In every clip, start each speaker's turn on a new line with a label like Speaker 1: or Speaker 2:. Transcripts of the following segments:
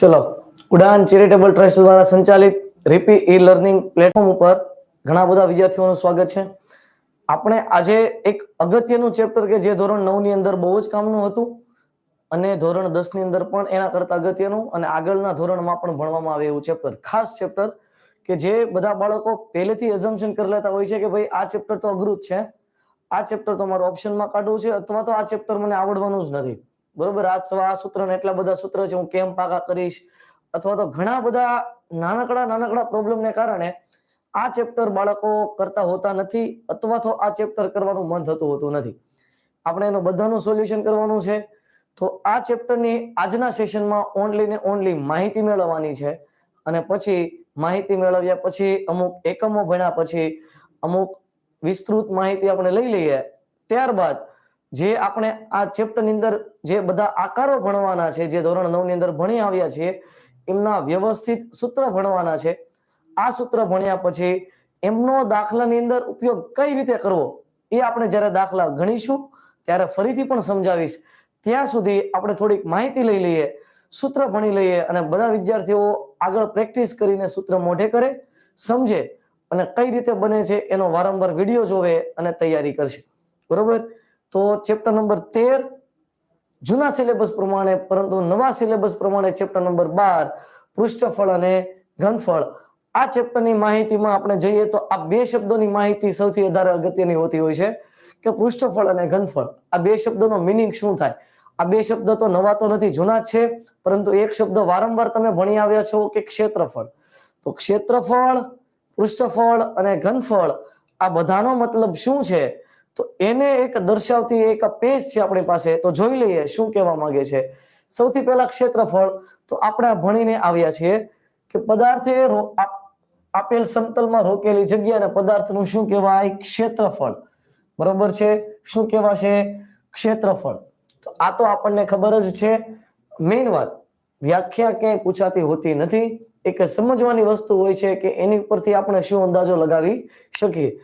Speaker 1: ચલો. ઉડાન charitable trust દ્વારા સંચાલિત રીપી ઈ લર્નિંગ પ્લેટફોર્મ ઉપર ઘણા બધા વિદ્યાર્થીઓનું સ્વાગત છે. આપણે આજે એક અગત્યનું ચેપ્ટર કે જે ધોરણ નવની અંદર બહુ જ કામનું હતું અને ધોરણ દસની અંદર પણ એના કરતા અગત્યનું અને આગળના ધોરણમાં પણ ભણવામાં આવે એવું ચેપ્ટર. ખાસ ચેપ્ટર કે જે બધા બાળકો પહેલેથી એઝમ્પશન કરી લેતા હોય છે કે ભાઈ આ ચેપ્ટર તો અઘરું જ છે. આ ચેપ્ટર તો મારે ઓપ્શનમાં કાઢવું છે, અથવા તો આ ચેપ્ટર મને આવડવાનું જ નથી. બરોબર? આ સવા આ સૂત્ર ને એટલા બધા સૂત્ર છે, હું કેમ પાકા કરીશ? અથવા તો ઘણા બધા નાનકડા નાનકડા પ્રોબ્લેમને કારણે આ ચેપ્ટર બાળકો કરતા હોતા નથી, અથવા તો આ ચેપ્ટર કરવાનું મન થતું હોતું નથી. આપણે એનું બધાનું સોલ્યુશન કરવાનું છે. તો આ ચેપ્ટરની આજના સેશનમાં ઓનલી ને ઓનલી માહિતી મેળવવાની છે. અને પછી માહિતી મેળવ્યા પછી અમુક એકમો ભણ્યા પછી અમુક વિસ્તૃત માહિતી આપણે લઈ લઈએ, ત્યારબાદ જે આપણે આ ચેપ્ટરની અંદર જે બધા આકારો ભણવાના છે, જે ધોરણ નવની અંદર ભણી આવ્યા છીએ એમના વ્યવસ્થિત સૂત્ર ભણવાના છે. આ સૂત્ર ભણ્યા પછી એમનો દાખલાની અંદર ઉપયોગ કઈ રીતે કરવો, એ આપણે જ્યારે દાખલા ગણીશું, ત્યારે ફરીથી પણ સમજાવીશ. ત્યાં સુધી આપણે થોડીક માહિતી લઈ લઈએ, સૂત્ર ભણી લઈએ અને બધા વિદ્યાર્થીઓ આગળ પ્રેક્ટિસ કરીને સૂત્ર મોઢે કરે, સમજે. અને કઈ રીતે બને છે એનો વારંવાર વીડિયો જોવે અને તૈયારી કરશે. બરોબર? તો ચેપ્ટર નંબર તેર, જૂના સિલેબસ પ્રમાણે, પરંતુ નવા સિલેબસ પ્રમાણે ચેપ્ટર નંબર બાર, પૃષ્ઠફળ અને ઘનફળ. આ ચેપ્ટરની માહિતીમાં આપણે જઈએ તો આ બે શબ્દોની માહિતી સૌથી વધારે અગત્યની હોતી હોય છે કે પૃષ્ઠફળ અને ઘનફળ. આ બે શબ્દોનો મિનિંગ શું થાય? આ બે શબ્દ તો નવા તો નથી, જૂના છે, પરંતુ એક શબ્દ વારંવાર તમે ભણી આવ્યા છો કે ક્ષેત્રફળ. તો ક્ષેત્રફળ પૃષ્ઠફળ અને ઘનફળ, આ બધાનો મતલબ શું છે? તો એને એક દર્શાવતી એક પેજ છે આપણી પાસે, તો જોઈ લઈએ શું કહેવા માંગે છે. સૌથી પહેલા ક્ષેત્રફળ, તો આપણે ભણીને આવ્યા છીએ કે પદાર્થે રો- આપેલ સમતલમાં રોકેલી જગ્યાને પદાર્થનું શું કહેવાય? ક્ષેત્રફળ. બરોબર છે? શું કહેવાશે? ક્ષેત્રફળ. તો આ તો આપણને ખબર જ છે. મેઇન વાત, વ્યાખ્યા ક્યાંય પૂછાતી હોતી નથી. એક સમજવાની વસ્તુ હોય છે કે એની ઉપરથી આપણે શું અંદાજો લગાવી શકીએ.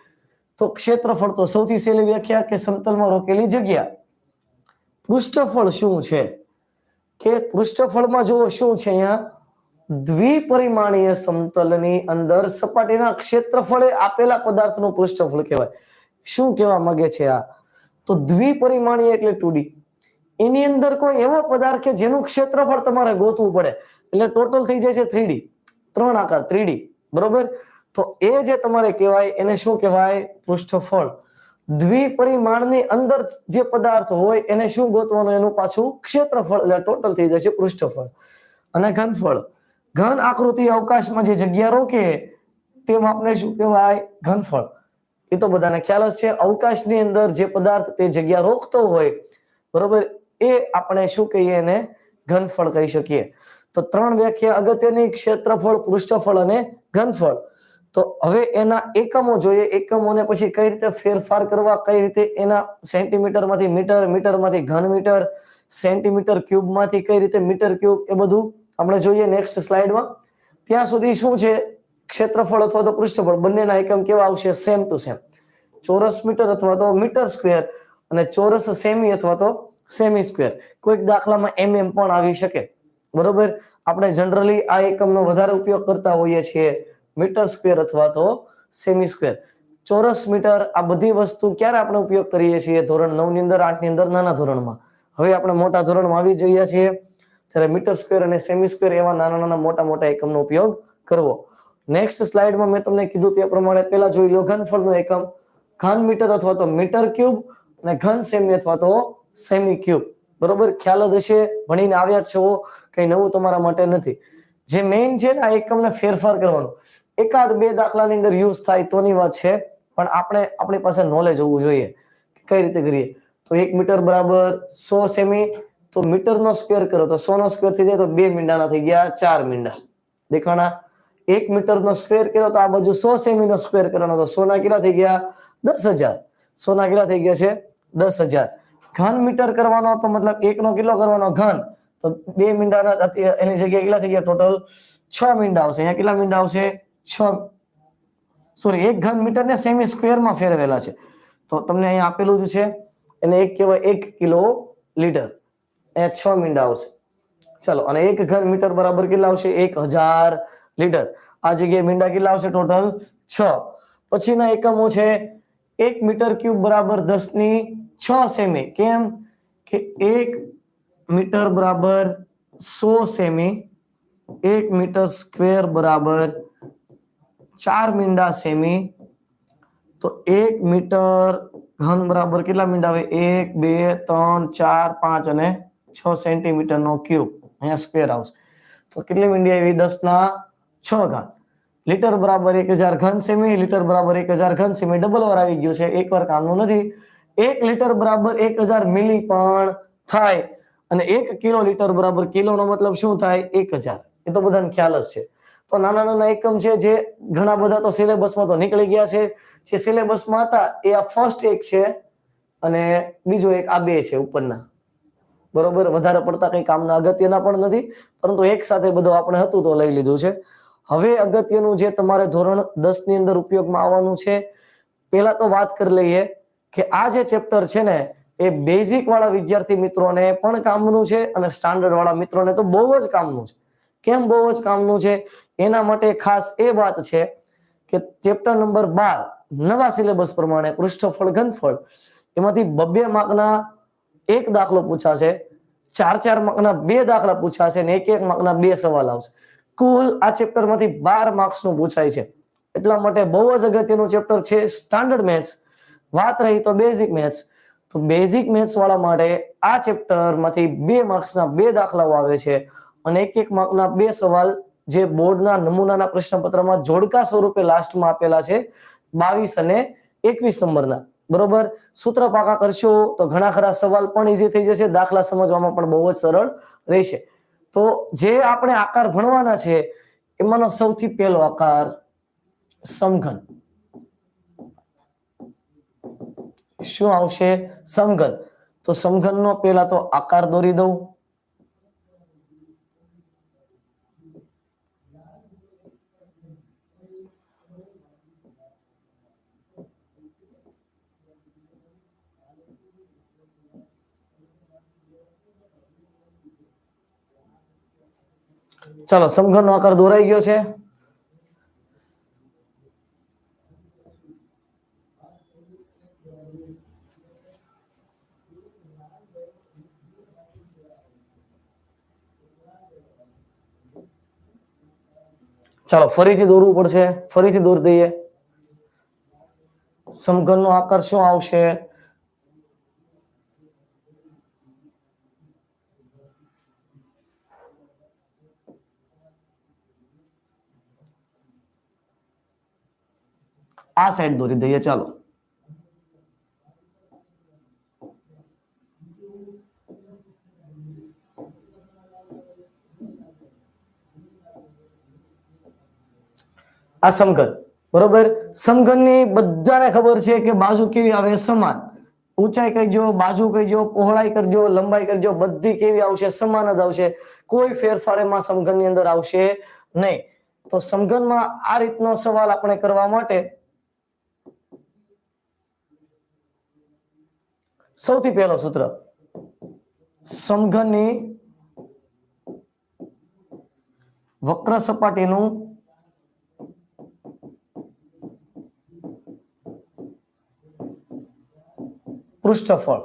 Speaker 1: તો ક્ષેત્રફળ તો સૌથી સહેલી વ્યાખ્યા કે સમતલમાં રોકેલી જગ્યા. પૃષ્ઠફળ શું છે? કે પૃષ્ઠફળમાં જો શું છે અહીંયા? દ્વિપરિમાણીય સમતલની અંદર સપાટીના ક્ષેત્રફળે આપેલા પદાર્થનું પૃષ્ઠફળ કહેવાય. શું કહેવા માંગે છે આ? તો દ્વિપરિમાણીય એટલે ટુડી એની અંદર કોઈ એવો પદાર્થ કે જેનું ક્ષેત્રફળ તમારે ગોતવું પડે. એટલે ટોટલ થઈ જાય છે થ્રીડી ત્રણ આકાર થ્રીડી બરોબર? તો એ જે તમારે કહેવાય, એને શું કહેવાય? પૃષ્ઠફળ દ્વિપરિમાણની અંદર જે પદાર્થ હોય, એને શું ગોતવાનું? એનું પાછું ક્ષેત્રફળ, એટલે ટોટલ થઈ જશે પૃષ્ઠફળ. અને ઘનફળ. ઘન આકૃતિ અવકાશમાં જે જગ્યા રોકે, તેમ આપણે શું કહેવાય? ઘનફળ. એ તો બધાને ખ્યાલ જ છે. અવકાશની અંદર જે પદાર્થ તે જગ્યા રોકતો હોય, બરોબર? એ આપણે શું કહીએ એને? ઘનફળ કહી શકીએ. તો ત્રણ વ્યાખ્યા અગત્યની ક્ષેત્રફળ, પૃષ્ઠફળ અને ઘનફળ. તો હવે એના એકમો જોઈએ. એકમોને પછી કઈ રીતે ફેરફાર કરવા, કઈ રીતે એના સેન્ટીમીટરમાંથી મીટર મીટરમાંથી ઘન મીટર, સેન્ટીમીટર ક્યુબમાંથી કઈ રીતે મીટર ક્યુબ, એ બધું આપણે જોઈએ નેક્સ્ટ સ્લાઇડમાં. ત્યાં સુધી શું છે? ક્ષેત્રફળ અથવા તો પૃષ્ઠફળ. બંનેના એકમ કેવા આવશે? Same to same. ચોરસ મીટર અથવા તો મીટર સ્ક્વેર અને ચોરસ સેમી અથવા તો સેમી સ્ક્વેર. કોઈક દાખલામાં એમએમ પણ આવી શકે. બરોબર? આપણે જનરલી આ એકમનો વધારે ઉપયોગ કરતા હોઈએ છીએ મીટર સ્ક્વેર અથવા તો સેમી સ્ક્વેર ચોરસ મીટર આ બધી વસ્તુ ક્યારે આપણે ઉપયોગ કરીએ છીએ? ધોરણ નવની અંદર આઠની અંદર, નાના ધોરણમાં. હવે આપણે મોટા ધોરણમાં આવી જઈએ છીએ. ત્યારે મીટર સ્ક્વેર અને સેમી સ્ક્વેર એવા નાના નાના મોટા મોટા એકમનો ઉપયોગ કરવો. નેક્સ્ટ સ્લાઇડમાં મેં તમને કીધું તે પ્રમાણે પહેલા જોઈ લો ઘનફળનો એકમ. ઘન મીટર અથવા તો મીટર ક્યુબ અને ઘન સેમી અથવા તો સેમી ક્યુબ બરોબર? ખ્યાલ જ હશે, ભણીને આવ્યા છો, કઈ નવું તમારા માટે નથી. જે મેઇન છે ને, આ એકમને ફેરફાર કરવાનો. એકાદ બે દાખલાની અંદર યુઝ થાય તોની વાત છે, પણ આપણે આપણી પાસે નોલેજ હોવું જોઈએ. કઈ રીતે કરીએ? તો એક મીટર બરાબર સો સેમી તો મીટર નો સ્ક્વેર કરો. તો સો નો સ્ક્વેર થઈ જાય તો બે મીંડાના થઈ ગયા ચાર મીંડા. દેખાણા? એક મીટર નો સ્ક્વેર કર્યો તો આ બાજુ સો સેમી નો સ્ક્વેર કરવાનો. તો સોના કેટલા થઈ ગયા? દસ હજાર. સોના કેટલા થઈ ગયા છે? દસ હજાર. ઘન મીટર કરવાનો તો મતલબ એક નો કેટલો કરવાનો ઘન. તો બે મીંડાના એની જગ્યાએ કેટલા થઈ ગયા ટોટલ છ મીંડા આવશે. અહીંયા કેટલા મીંડા આવશે? છ. સોરી એક ઘન મીટર ને સેમી સ્ક્વેરમાં ફેરવેલા છે. તો તમને અહીંયા આપેલું જ છે, એને એક કહેવાય એક કિલો લીટર. અહીંયા છ મીંડા આવશે. ચાલો, અને એક ઘન મીટર બરાબર કેટલા આવશે? એક હજાર લીટર. આ જગ્યાએ મીંડા કેટલા આવશે ટોટલ છ. પછીના એકમો છે, એક મીટર ક્યુબ બરાબર દસની છ સેમી. કેમ? કે એક મીટર બરાબર સો સેમી, એક મીટર સ્ક્વેર બરાબર ચાર મીંડા સેમી. તો એક મીટર ઘન બરાબર કેટલા મીંડા આવે? એક, બે, ત્રણ, ચાર, પાંચ અને છ સેન્ટીમીટર નો ક્યુબ. અહીંયા સ્ક્વેર આવશે. તો કેટલી મીંડી આવી? દસ ના છ ઘાત. લીટર બરાબર એક હજાર ઘન સેમી, લીટર બરાબર એક હજાર ઘન સેમી. ડબલ વાર આવી ગયું છે. એક વાર કામનું નથી. એક લીટર બરાબર એક હજાર મિલી પણ થાય. અને એક કિલો લીટર બરાબર કિલોનો મતલબ શું થાય? એક હજાર. એ તો બધાને ખ્યાલ જ છે. તો નાના નાના એકમ છે જે ઘણા બધા તો સિલેબસમાં તો નીકળી ગયા છે. જે સિલેબસમાં હતા એ આ ફર્સ્ટ એક છે અને બીજો એક આ બે છે ઉપરના. બરોબર? વધારે પડતા કઈ કામના અગત્યના પણ નથી, પરંતુ એક સાથે બધું આપણે હતું તો લઈ લીધું છે. હવે અગત્યનું જે તમારે ધોરણ દસની અંદર ઉપયોગમાં આવવાનું છે, પહેલા તો વાત કરી લઈએ. કે આ જે ચેપ્ટર છે ને, એ બેઝિક વાળા વિદ્યાર્થી મિત્રોને પણ કામનું છે અને સ્ટાન્ડર્ડ વાળા મિત્રોને તો બહુ જ કામનું છે. કેમ બહુ જ કામનું છે? એના માટે ખાસ એ વાત છે કે ચેપ્ટર નંબર બાર, નવા સિલેબસ પ્રમાણે પૃષ્ઠફળ, ઘનફળ, એમાંથી બબ્બે માર્કના એક દાખલો પૂછાશે, ચાર ચાર માર્કના બે દાખલા પૂછાશે અને એક એક માર્કના બે સવાલ આવશે. કુલ આ ચેપ્ટરમાંથી બાર માર્ક્સનું પૂછાય છે. એટલા માટે બહુ જ અગત્યનું ચેપ્ટર છે સ્ટાન્ડર્ડ મેથ્સ વાત રહી તો બેઝિક મેથ્સ તો બેઝિક મેથ્સ વાળા માટે આ ચેપ્ટરમાંથી બે માર્ક્સના બે દાખલાઓ આવે છે અને એક એક માર્કના બે સવાલ જે બોર્ડના નમૂનાના પ્રશ્નપત્રમાં જોડકા સ્વરૂપે લાસ્ટમાં આપેલા છે બાવીસ અને એકવીસ નંબરના. બરોબર? સૂત્ર પાકા કરશો તો ઘણા ખરા સવાલ પણ ઈઝી થઈ જશે, દાખલા સમજવામાં પણ બહુ જ સરળ રહેશે. તો જે આપણે આકાર ભણવાના છે, એમાંનો સૌથી પહેલો આકાર સમઘન. શું આવશે? સમઘન. તો સમઘનનો પહેલા તો આકાર દોરી દઉં. ચાલો, સમઘનનો આકાર દોરાઈ ગયો છે. ચાલો, ફરીથી દોરવું પડશે. ફરીથી દોરી દઈએ. સમઘનનો આકાર શું આવશે? આ સાઈડ દોરી દઈએ, ચાલો. આ સમઘન. બરોબર? સમઘનની બધાને ખબર છે કે બાજુ કેવી આવે? સમાન. ઊંચાઈ કહીજો બાજુ કહીજો પહોળાઈ કરજો, લંબાઈ કરજો, બધી કેવી આવશે? સમાન જ આવશે. કોઈ ફેરફાર એમાં સમઘનની અંદર આવશે નહીં. તો સમઘનમાં આ રીતનો સવાલ આપણે કરવા માટે સૌથી પહેલો સૂત્ર. સમઘનની વક્ર સપાટીનું પૃષ્ઠફળ.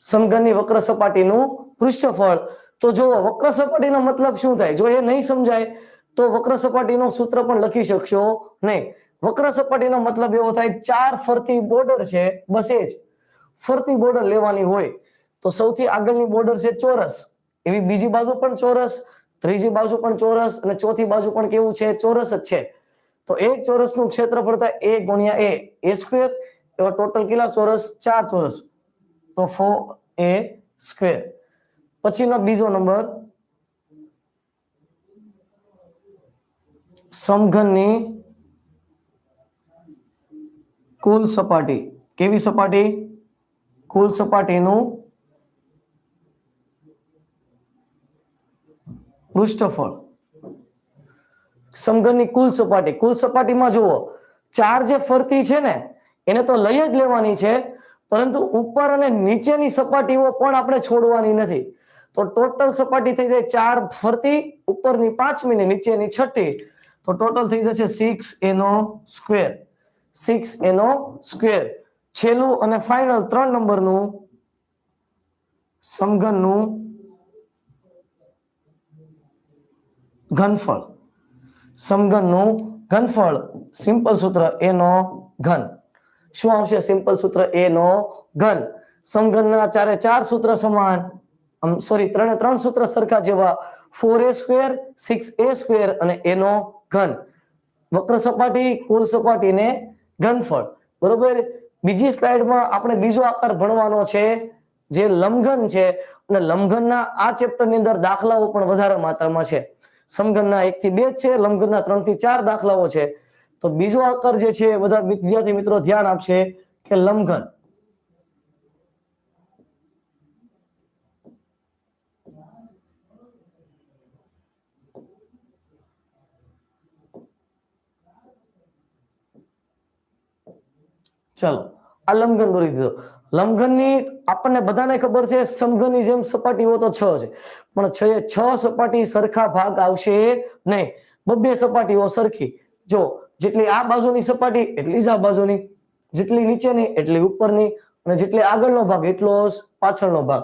Speaker 1: સમઘનની વક્ર સપાટીનું પૃષ્ઠફળ. તો જો વક્ર સપાટીનો મતલબ શું થાય? જો એ નહીં સમજાય, તો વક્ર સપાટીનું સૂત્ર પણ લખી શકશો નહીં. વક્ર સપાટીનો મતલબ એવો થાય, ચાર ફરતી બોર્ડર છે, બસ એ જ. ફરતી બોર્ડર લેવાની હોય, તો સૌથી આગળની બોર્ડર છે ચોરસ. એવી બીજી બાજુ પણ ચોરસ, ત્રીજી બાજુ પણ ચોરસ, અને ચોથી બાજુ પણ કેવું છે? ચોરસ જ છે. તો એક ચોરસનું ક્ષેત્રફળ થાય, એ ગુણ્યા એ. એ સ્ક્વેર એવા ટોટલ કેટલા ચોરસ? ચાર ચોરસ. તો ફોર એ સ્ક્વેર પછીનો બીજો નંબર સમઘનની કુલ સપાટી. કેવી સપાટી? કુલ સપાટીનું પૃષ્ઠફળ. સમઘનની કુલ સપાટી. કુલ સપાટીમાં જુઓ, ચાર જે ફરતી છે ને એને તો લઈ જ લેવાની છે, પરંતુ ઉપર અને નીચેની સપાટીઓ પણ આપણે છોડવાની નથી. તો ટોટલ સપાટી થઈ જાય ચાર ફરતી, ઉપરની પાંચમી ને નીચેની છઠ્ઠી. તો ટોટલ થઈ જશે સિક્સ એનો સ્ક્વેર સિક્સ એનો સ્ક્વેર છેલ્લું અને ફાઇનલ ત્રણ નંબરનું સમઘનનું ઘનફળ. સમઘનનું ઘનફળ. સિમ્પલ સૂત્ર એનો ઘન. શું આવશે? સિમ્પલ સૂત્ર એ નો ઘન. સમઘનના ચારે ચાર સૂત્ર સમાન. સોરી ત્રણે ત્રણ સૂત્ર સરખા જેવા. Four a square six a square અને એનો ઘન. વક્ર સપાટી, કુલ સપાટી ને ઘનફળ. બરોબર? બીજી સ્લાઇડમાં આપણે બીજો આકાર ભણવાનો છે, જે લંબઘન છે. અને લંબઘનના આ ચેપ્ટરની અંદર દાખલાઓ પણ વધારે માત્રામાં છે. સમઘનના એક થી બે છે લંબઘનના ત્રણથી ચાર દાખલાઓ છે. તો બીજો આકાર જે છે બધા વિદ્યાર્થી મિત્રો ધ્યાન આપશે કે લંઘન. ચલો, આ લંઘન દોરી દીધો. લંઘનની આપણને બધાને ખબર છે સમઘનની જેમ સપાટીઓ તો છ છે. પણ છ છ સપાટી સરખા ભાગ આવશે નહીં. બબ્બે સપાટીઓ સરખી. જો જેટલી આ બાજુની સપાટી, એટલી જ આ બાજુની. જેટલી નીચેની, એટલી ઉપરની. અને જેટલી આગળનો ભાગ, એટલો પાછળનો ભાગ.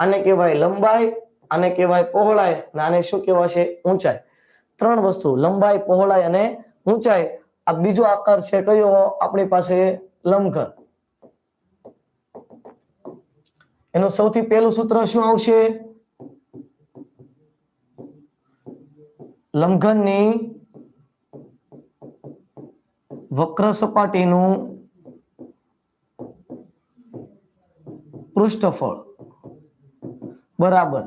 Speaker 1: આને કહેવાય લંબાઈ, આને કહેવાય પહોળાઈ. અને આને શું કહેવાશે? ઊંચાઈ. ત્રણ વસ્તુ, લંબાઈ, પહોળાઈ અને ઊંચાઈ. આ બીજો આકાર છે કયો? આપણી પાસે લંબઘન. એનું સૌથી પહેલું સૂત્ર શું આવશે? લંબઘનની વક્ર સપાટીનું પૃષ્ઠફળ. બરાબર.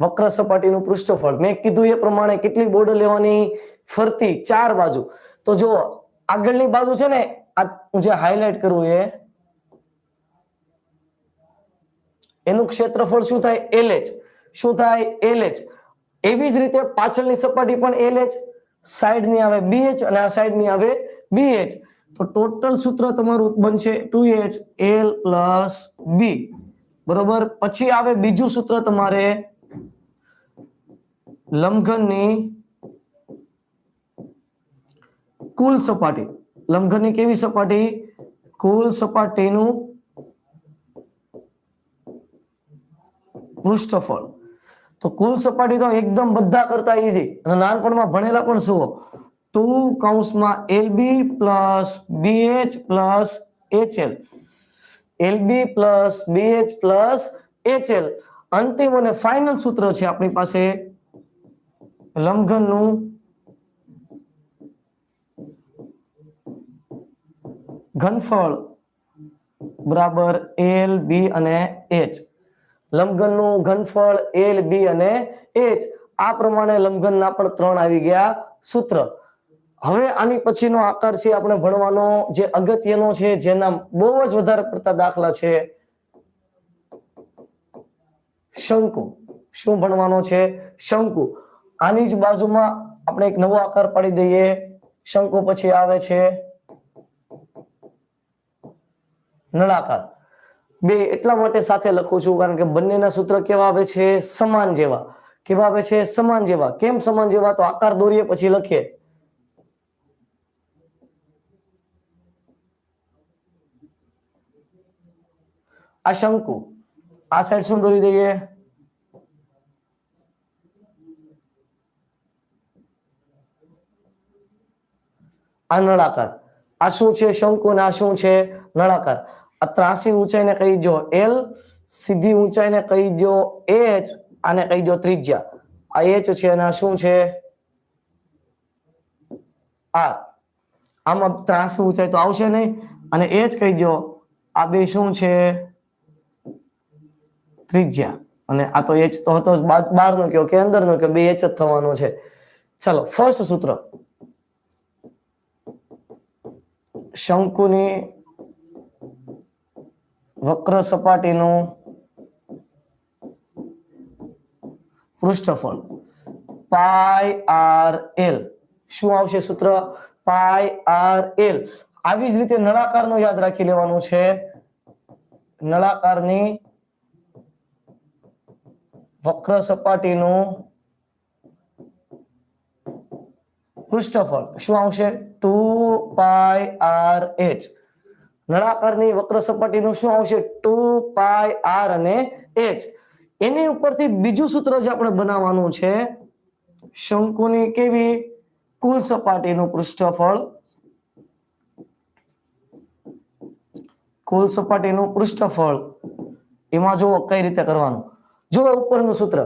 Speaker 1: વક્ર સપાટીનું પૃષ્ઠફળ. મેં કીધું એ પ્રમાણે કેટલી બોર્ડ લેવાની? ફરતી ચાર બાજુ. તો જો આગળની બાજુ છે ને, આ જે હાઇલાઇટ કરવું એ, એનું ક્ષેત્રફળ શું થાય? એલ શું થાય? એલ એવી જ રીતે પાછળની સપાટી પણ એલએચ સાઈડ ની આવે બીએચ અને આ સાઈડની આવે બીએચ તો ટોટલ સૂત્ર તમારું બનશે two H L plus B બરોબર? પછી આવે બીજું સૂત્ર તમારે લંબઘનની કુલ સપાટી. લંબઘનની કેવી સપાટી? કુલ સપાટીનું પૃષ્ઠફળ. તો કુલ સપાટી તો એકદમ બધા કરતા ઈઝી અને નાનપણમાં ભણેલા પણ શું ટુ કૌંસમાં L B plus BH plus HL L. B plus BH plus HL અંતિમ અને ફાઇનલ સૂત્ર છે આપણી પાસે લંઘનનું ઘનફળ બરાબર એલ બી અને એચ. લંબઘનનું ઘનફળ એલ બી અને એચ આ પ્રમાણે લંબઘનના પણ ત્રણ આવી ગયા સૂત્ર. હવે આની પછીનો આકાર છે આપણે ભણવાનો, જે અગત્યનો છે, જેના બહુ જ વધારે પડતા દાખલા છે શંકુ. શું ભણવાનો છે? શંકુ. આની જ બાજુમાં આપણે એક નવો આકાર પાડી દઈએ. શંકુ પછી આવે છે નળાકાર. બે એટલા માટે સાથે લખું છું, કારણ કે બંનેના સૂત્ર કેવા આવે છે? સમાન જેવા. કેવા આવે છે? સમાન જેવા. કેમ સમાન જેવા? તો આકાર દોરીએ, પછી લખીએ. આ શંકુ. આ સાઈડ શું દોરી દઈએ? આ નળાકાર. આ શું છે શંકુ અને આ શું છે નળાકાર? આ ત્રાસી ઊંચાઈને કહી દો એલ સીધી ઊંચાઈને કહી દો એચ આને કહી દો ત્રિજ્યા. આ એચ છે અને શું છે? આર આમાં ત્રાસી ઊંચાઈ તો આવશે નહીં. અને એચ કહી દો આ બે શું છે? ત્રિજ્યા. અને આ તો એચ તો હતો બહાર નો કયો કે અંદર નો કયો? બે એચ જ થવાનો છે. ચાલો ફર્સ્ટ સૂત્ર. શંકુની વક્ર સપાટીનું પૃષ્ઠફળ. પાય આર એલ. શું આવશે સૂત્ર? Pi R L. આવી જ રીતે નળાકારનું યાદ રાખી લેવાનું છે. નળાકારની વક્ર સપાટીનું પૃષ્ઠફળ. શું આવશે? Two pi R H. નળાકારની વક્ર સપાટીનું શું આવશે? ટુ પાય આર અને એચ. એની ઉપરથી બીજું સૂત્ર જે આપણે બનાવવાનું છે, શંકુની કેવી? કુલ સપાટીનું પૃષ્ઠફળ. કુલ સપાટીનું પૃષ્ઠફળ. એમાં જુઓ કઈ રીતે કરવાનું. જુઓ ઉપરનું સૂત્ર.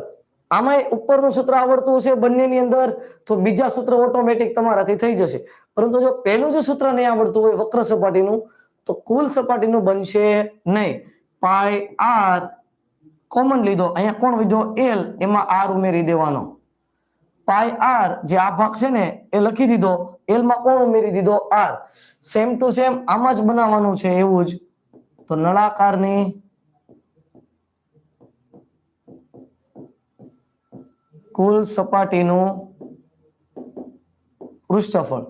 Speaker 1: આમાં ઉપરનું સૂત્ર આવડતું હશે બંનેની અંદર, તો બીજા સૂત્ર ઓટોમેટિક તમારાથી થઈ જશે. પરંતુ જો પહેલું જે સૂત્ર નહીં આવડતું હોય વક્ર સપાટીનું તો કુલ સપાટીનું બનશે નહીં. પાય આર કોમન લીધો. અહીંયા કોણ લીધો? એલ. એમાં આર ઉમેરી દેવાનો. પાય આર જે આ ભાગ છે ને, એ લખી દીધો. એલમાં કોણ ઉમેરી દીધો? આર. સેમ ટુ સેમ આમાં જ બનાવવાનું છે એવું જ. તો નળાકારની કુલ સપાટીનું પૃષ્ઠફળ.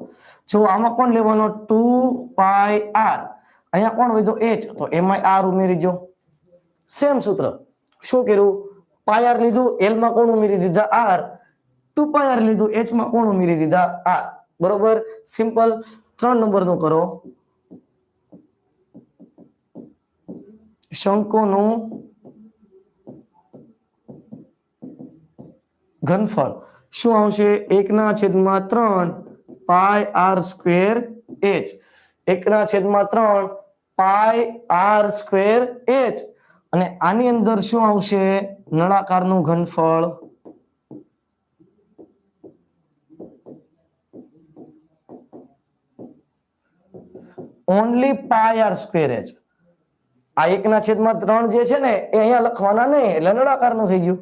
Speaker 1: જો આમાં કોણ લેવાનો? Two pi R. અહીંયા કોણ વધ્યો? એચ તો એમાં આર ઉમેરી દો સેમ સૂત્ર. શું કર્યું? પાય આર લીધું એલમાં કોણ ઉમેરી દીધા? આર ટુ પાય આર લીધું એચમાં કોણ ઉમેરી દીધા? આર બરોબર? સિમ્પલ. ત્રણ નંબરનું કરો. શંકુનું ઘનફળ. શું આવશે? એકના છેદમાં ત્રણ પાય આર સ્ક્વેર એચ એકના છેદમાં ત્રણ પાય આર સ્ક્વેર એચ અને આની અંદર શું આવશે? નળાકારનું ઘનફળ. Only pi R square H આ એકના છેદમાં ત્રણ જે છે ને, એ અહીંયા લખવાના નહીં, એટલે નળાકારનું થઈ ગયું.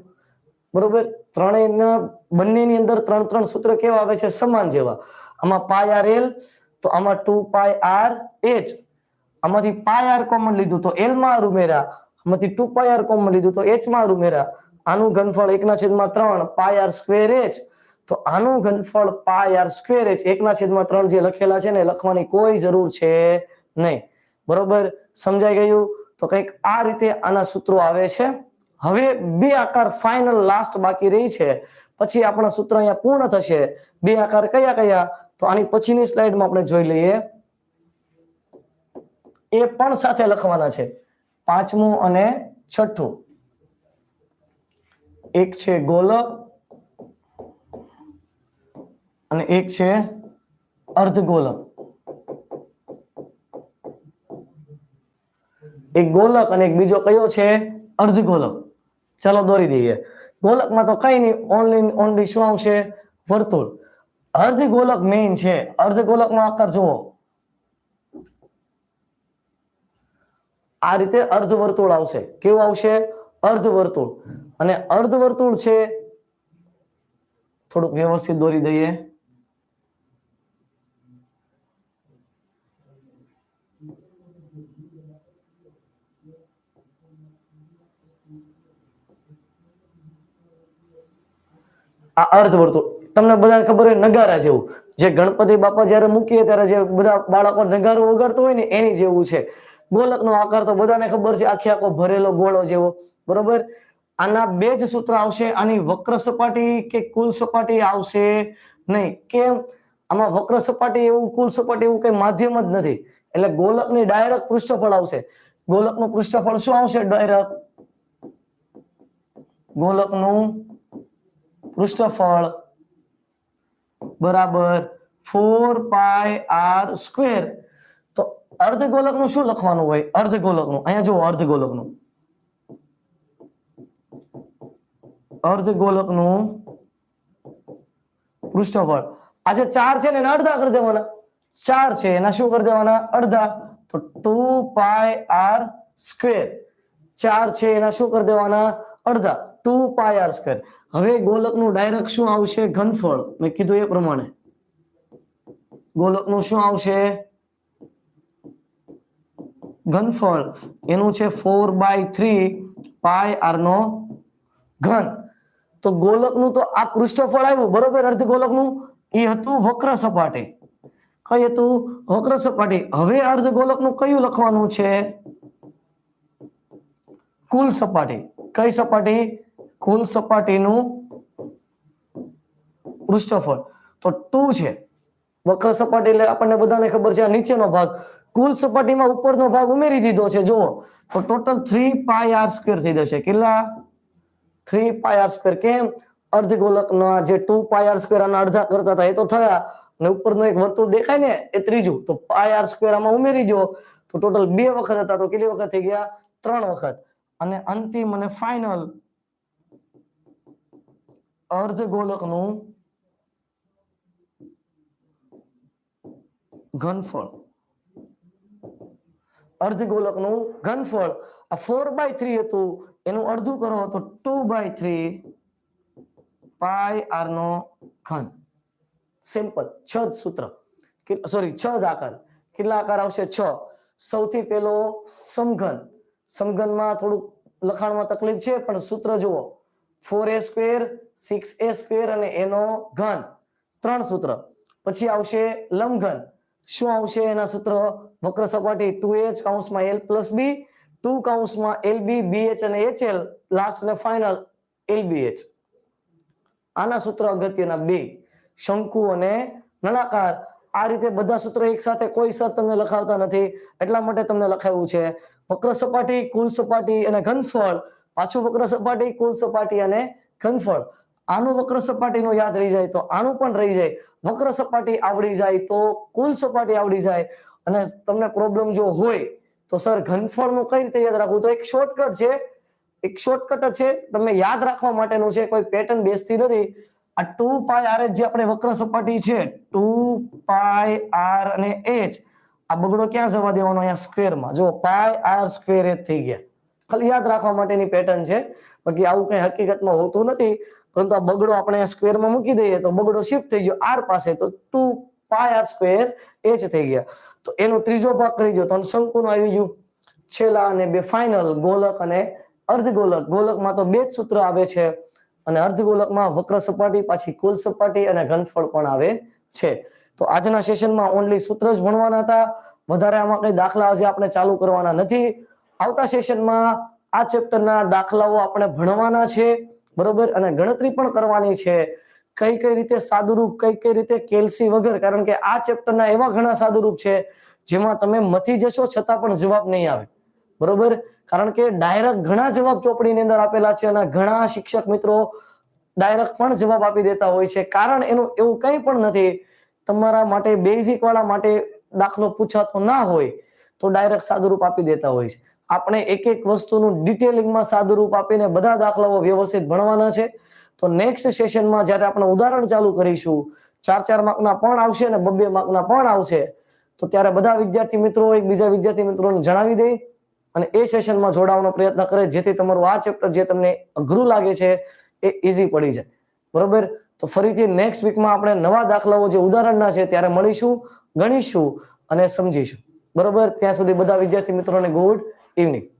Speaker 1: બરોબર? ત્રણેયના, બંનેની અંદર ત્રણ ત્રણ સૂત્ર કેવા આવે છે? સમાન જેવા. આમાં પાય આર એલ તો આમાં ટુ પાય આર એચ આમાંથી પાય આર કોમન લીધું તો એલમાં આર ઉમેરા આમાંથી ટુ પાય આર કોમન લીધું તો એચમાં આર ઉમેરા આનું ઘનફળ એકના છેદમાં ત્રણ, પાય આર સ્ક્વેર એચ. તો આનું ઘનફળ પાય આર સ્ક્વેર એચ, એકના છેદમાં ત્રણ જે લખેલા છે ને લખવાની કોઈ જરૂર છે નહીં. બરોબર? સમજાઈ ગયું? તો કંઈક આ રીતે આના સૂત્રો આવે છે. હવે બે આકાર ફાઇનલ લાસ્ટ બાકી રહી છે. પછી આપણા સૂત્ર અહીંયા પૂર્ણ થશે. બે આકાર કયા કયા? તો આની પછીની સ્લાઇડમાં આપણે જોઈ લઈએ. એ પણ સાથે લખવાના છે. પાંચમું અને છઠ્ઠું. એક છે ગોલક અને એક છે અર્ધગોલક. એક ગોલક અને એક બીજો કયો છે? અર્ધગોલક. ચાલો દોરી દઈએ. ગોલકમાં તો કઈ નહીં ઓનલી ઓનલી શું આવશે? વર્તુળ. અર્ધગોલક મેઇન છે. અર્ધગોલકનો આકાર જુઓ. આ રીતે અર્ધવર્તુળ આવશે. કેવું આવશે? અર્ધવર્તુળ. અને અર્ધવર્તુળ છે, થોડુંક વ્યવસ્થિત દોરી દઈએ. આ અર્ધવર્તુળ. તમને બધાને ખબર હોય નગારા જેવું. જે ગણપતિ બાપા જ્યારે મૂકીએ ત્યારે જે બધા બાળકો નગારો વગાડતો હોય ને, એની જેવું છે. ગોલકનો આકાર તો બધાને ખબર છે, આખી આખો ભરેલો ગોળો જેવો. બરોબર? આના બે જ સૂત્ર આવશે, આની વક્ર સપાટી કે કુલ સપાટી આવશે નહીં. કેમ? આમાં વક્ર સપાટી એવું, કુલ સપાટી એવું કઈ માધ્યમ જ નથી. એટલે ગોલકની ડાયરેક્ટ પૃષ્ઠફળ આવશે. ગોલકનું પૃષ્ઠફળ શું આવશે? ડાયરેક્ટ ગોલકનું પૃષ્ઠફળ. બરાબર? Four pi R square. અર્ધગોલકનું શું લખવાનું હોય? અર્ધગોલકનું. અહીંયા જુઓ, અર્ધગોલકનું. અર્ધગોલકનું પૃષ્ઠફળ. આ જે ચાર છે ને, એના અડધા કરી દેવાના. ચાર છે, એના શું કરી દેવાના? અડધા. તો ટુ પાય આર સ્ક્વેર ચાર છે, એના શું કરી દેવાના? અડધા. ટુ પાય આર સ્ક્વેર હવે ગોલકનું ડાયરેક્ટ શું આવશે? ઘનફળ. મેં કીધું એ પ્રમાણે. ગોલકનું શું આવશે? ઘનફળ એનું છે four by three pi R નો ઘન. તો ગોલકનું તો આ પૃષ્ઠફળ આવ્યું, બરોબર? અર્ધગોલકનું એ હતું વક્ર સપાટી. કઈ હતું? વક્ર સપાટી. હવે અર્ધગોલકનું કયું લખવાનું છે? કુલ સપાટી. કઈ સપાટી? કુલ સપાટીનું પૃષ્ઠફળ. તો ટુ છે. વક્ર સપાટી એટલે આપણને બધાને ખબર છે આ નીચેનો ભાગ. કુલ સપાટીમાં ઉપરનો ભાગ ઉમેરી દીધો છે. જુઓ, તો total three pi R square થઈ જશે. કેટલા? થ્રી પાય આર સ્ક્વેર કેમ? અર્ધગોલકના જે ટુ પાય આર સ્ક્વેર આના અડધા કરતા હતા, એ તો થયા. અને ઉપરનો એક વર્તુળ દેખાય ને, એ ત્રીજું. તો પાય આર સ્ક્વેર આમાં ઉમેરી દો તો ટોટલ બે વખત હતા, તો કેટલી વખત થઈ ગયા? ત્રણ વખત. અને અંતિમ અને ફાઇનલ અર્ધગોલકનું ઘનફળ. અર્ધગોલકનું ઘનફળ. આ ફોર બાય થ્રી હતું. એનું અડધું કરો તો two by three pi R નો ઘન. સિમ્પલ છ જ સૂત્ર. સોરી છ જ આકાર. કેટલા આકાર આવશે? છ. સૌથી પહેલો સમઘન. સમઘનમાં થોડુંક લખાણમાં તકલીફ છે, પણ સૂત્ર જુઓ. Four A square six A square અને એનો ઘન. ત્રણ સૂત્ર. પછી આવશે લંબઘન. શું આવશે એના સૂત્ર? વક્ર સપાટી ટુ એચ કાઉન્સમાં એલ પ્લસ બી ટુ કાઉન્સમાં એલ બી બી એચ અને એચ એલ લાસ્ટ અને ફાઇનલ એલ બી એચ આના સૂત્ર અગત્યના બે, શંકુ અને નળાકાર. આ રીતે બધા સૂત્રો એક સાથે કોઈ સર તમને લખાવતા નથી. એટલા માટે તમને લખાયું છે, વક્ર સપાટી, કુલ સપાટી અને ઘનફળ. પાછું વક્ર સપાટી, કુલ સપાટી અને ઘનફળ. આનું વક્ર સપાટીનું યાદ રહી જાય તો આનું પણ રહી જાય. વક્ર સપાટી આવડી જાય તો કુલ સપાટી આવડી જાય. અને તમને પ્રોબ્લેમ જો હોય તો સર ઘનફળનું કઈ રીતે યાદ રાખવું? તો એક શોર્ટકટ છે. એક શોર્ટકટ છે. તમે યાદ રાખવા માટેનું છે. કોઈ પેટર્ન બેસતી નથી. આ ટુ પાય આર જે આપણે વક્ર સપાટી છે ટુ પાય આર અને એચ આ બગડો ક્યાં જવા દેવાનો? અહીંયા સ્ક્વેરમાં જો પાય આર સ્ક્વેર એ થઈ ગયા. ખાલી યાદ રાખવા માટેની પેટર્ન છે. બાકી આવું કઈ હકીકતમાં હોતું નથી. પરંતુ આ બગડો આપણે સ્ક્વેરમાં મૂકી દઈએ તો બગડો શિફ્ટ થઈ ગયો આર પાસે, તો two pi R square H થઈ ગયા. તો એનો ત્રીજો ભાગ કરી દો, તો શંકુનું આવી ગયું. છેલ્લા અને બે ફાઇનલ ગોલક અને અર્ધગોલક. ગોલકમાં તો બે જ સૂત્ર આવે છે અને અર્ધગોલકમાં વક્ર સપાટી, પાછી કુલ સપાટી અને ઘનફળ પણ આવે છે. તો આજના સેશનમાં ઓનલી સૂત્ર જ ભણવાના હતા. વધારે આમાં કઈ દાખલા આજે આપણે ચાલુ કરવાના નથી. આવતા સેશનમાં આ ચેપ્ટરના દાખલાઓ આપણે ભણવાના છે. બરોબર? અને ગણતરી પણ કરવાની છે. કઈ કઈ રીતે સાદુરૂપ, કઈ કઈ રીતે કેલ્સી વગર? કારણ કે આ ચેપ્ટરના એવા ઘણા સાદુરૂપ છે, જેમાં તમે મથી જશો છતાં પણ જવાબ નહીં આવે. બરોબર? કારણ કે ડાયરેક્ટ ઘણા જવાબ ચોપડીની અંદર આપેલા છે અને ઘણા શિક્ષક મિત્રો ડાયરેક્ટ પણ જવાબ આપી દેતા હોય છે. કારણ એનું એવું કંઈ પણ નથી. તમારા માટે બેઝિક વાળા માટે દાખલો પૂછાતો ના હોય. તો ડાયરેક્ટ સાદુરૂપ આપી દેતા હોય છે. આપણે એક એક વસ્તુનું ડિટેલિંગમાં સાદુરૂપ આપીને બધા દાખલાઓ વ્યવસ્થિત ભણવાના છે. તો નેક્સ્ટ સેશનમાં જ્યારે આપણે ઉદાહરણ ચાલુ કરીશું ચાર ચાર માર્કના પણ આવશે અને બબ્બે માર્કના પણ આવશે, તો ત્યારે બધા વિદ્યાર્થી મિત્રો એકબીજા વિદ્યાર્થી મિત્રોને જણાવી દે અને એ સેશનમાં જોડાવાનો પ્રયત્ન કરે. જેથી તમારું આ ચેપ્ટર જે તમને અઘરું લાગે છે, એ ઇઝી પડી જાય. બરોબર? તો ફરીથી નેક્સ્ટ વીકમાં આપણે નવા દાખલાઓ જે ઉદાહરણના છે, ત્યારે મળીશું, ગણીશું અને સમજીશું. બરોબર? ત્યાં સુધી બધા વિદ્યાર્થી મિત્રોને ગુડ ઇવનિંગ.